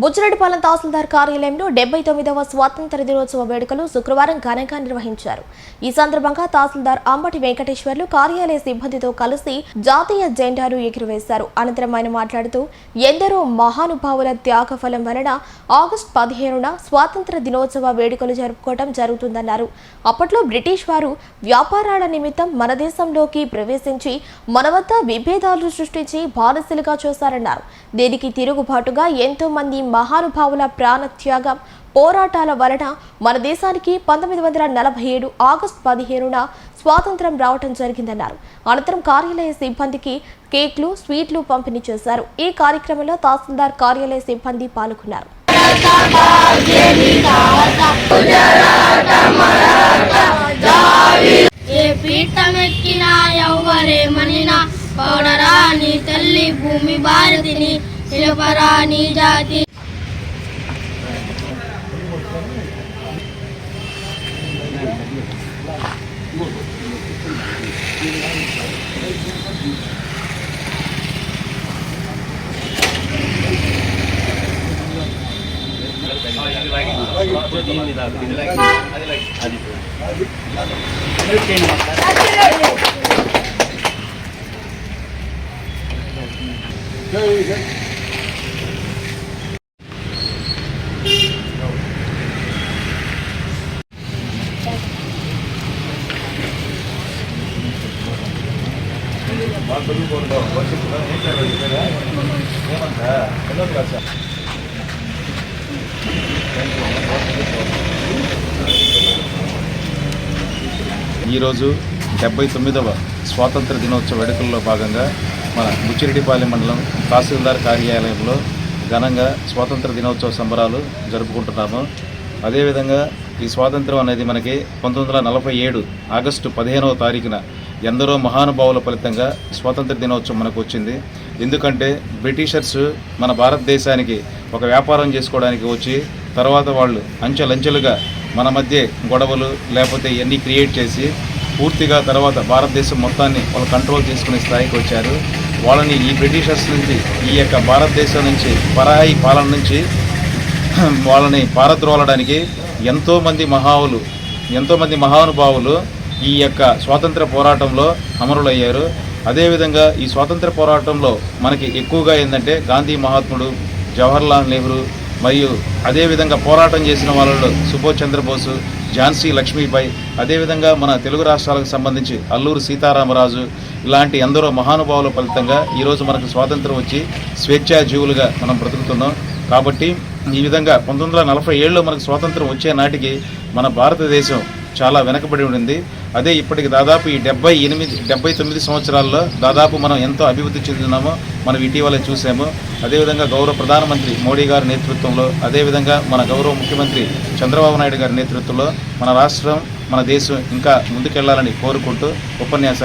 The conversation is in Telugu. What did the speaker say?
బుజ్జిరెడ్డిపాలెం తహసీల్దార్ కార్యాలయంలో డెబ్బై తొమ్మిదవ స్వాతంత్ర దినోత్సవ వేడుకలు శుక్రవారం ఘనంగా నిర్వహించారు. ఈ సందర్భంగా తహసీల్దార్ అంబటి వెంకటేశ్వర్లు కార్యాలయ సిబ్బందితో కలిసి జాతీయ జెండాను ఎగురవేశారు. అనంతరం ఆయన మాట్లాడుతూ ఎందరో మహానుభావుల త్యాగఫలం వలన ఆగస్టు పదిహేనున స్వాతంత్ర దినోత్సవ వేడుకలు జరుపుకోవడం జరుగుతుందన్నారు. అప్పట్లో బ్రిటిష్ వారు వ్యాపారాల నిమిత్తం మన దేశంలోకి ప్రవేశించి మన వద్ద విభేదాలు సృష్టించి బానిసలుగా చూశారన్నారు. దీనికి తిరుగుబాటుగా ఎంతో మంది మహానుభావుల ప్రాణత్యాగం. పోరాటాల వలన మన దేశానికి పంతొమ్మిది వందల నలభై ఏడు ఆగస్టు పదిహేనున స్వాతంత్రం రావటం జరిగిందన్నారు. అనంతరం కార్యాలయ సిబ్బందికి కేక్లు స్వీట్లు పంపిణీ చేశారు. ఈ కార్యక్రమంలో తహసీల్దార్ కార్యాలయ సిబ్బంది పాల్గొన్నారు. భూమి రానీడాది Very good. ఈరోజు డెబ్బై తొమ్మిదవ స్వాతంత్ర దినోత్సవ వేడుకల్లో భాగంగా మన బుచ్చిరెడ్డిపాలెం మండలం తహసీల్దార్ కార్యాలయంలో ఘనంగా స్వాతంత్ర దినోత్సవ సంబరాలు జరుపుకుంటున్నాము. అదేవిధంగా ఈ స్వాతంత్రం అనేది మనకి పంతొమ్మిది వందల నలభై ఏడు ఆగస్టు పదిహేనవ తారీఖున ఎందరో మహానుభావుల ఫలితంగా స్వాతంత్ర దినోత్సవం మనకు వచ్చింది. ఎందుకంటే బ్రిటిషర్స్ మన భారతదేశానికి ఒక వ్యాపారం చేసుకోవడానికి వచ్చి తర్వాత వాళ్ళు అంచెలంచెలుగా మన మధ్య గొడవలు లేకపోతే ఇవన్నీ క్రియేట్ చేసి పూర్తిగా తర్వాత భారతదేశం మొత్తాన్ని వాళ్ళు కంట్రోల్ చేసుకునే స్థాయికి వచ్చారు. వాళ్ళని ఈ బ్రిటిషర్స్ నుంచి ఈ యొక్క భారతదేశం నుంచి పరాయి పాలన నుంచి వాళ్ళని పారద్రోలడానికి ఎంతోమంది మహావులు ఎంతోమంది మహానుభావులు ఈ యొక్క స్వాతంత్ర పోరాటంలో అమరులయ్యారు. అదేవిధంగా ఈ స్వాతంత్ర పోరాటంలో మనకి ఎక్కువగా ఏంటంటే గాంధీ మహాత్ముడు జవహర్లాల్ నెహ్రూ మరియు అదేవిధంగా పోరాటం చేసిన వాళ్ళలో సుభాష్ చంద్రబోసు ఝాన్సీ లక్ష్మీబాయి అదేవిధంగా మన తెలుగు రాష్ట్రాలకు సంబంధించి అల్లూరు సీతారామరాజు ఇలాంటి ఎందరో మహానుభావుల ఫలితంగా ఈరోజు మనకు స్వాతంత్రం వచ్చి స్వేచ్ఛా జీవులుగా మనం బ్రతుకుతున్నాం. కాబట్టి ఈ విధంగా పంతొమ్మిది వందల నలభై ఏడులో మనకు స్వాతంత్రం వచ్చే నాటికి మన భారతదేశం చాలా వెనకబడి ఉండింది. అదే ఇప్పటికి దాదాపు ఈ డెబ్బై ఎనిమిది డెబ్బై తొమ్మిది సంవత్సరాల్లో దాదాపు మనం ఎంతో అభివృద్ధి చెందుతున్నామో మనం ఇటీవల చూసాము అదేవిధంగా గౌరవ ప్రధానమంత్రి మోడీ గారి నేతృత్వంలో అదేవిధంగా మన గౌరవ ముఖ్యమంత్రి చంద్రబాబు నాయుడు గారి నేతృత్వంలో మన రాష్ట్రం మన దేశం ఇంకా ముందుకెళ్ళాలని కోరుకుంటూ ఉపన్యాసాన్ని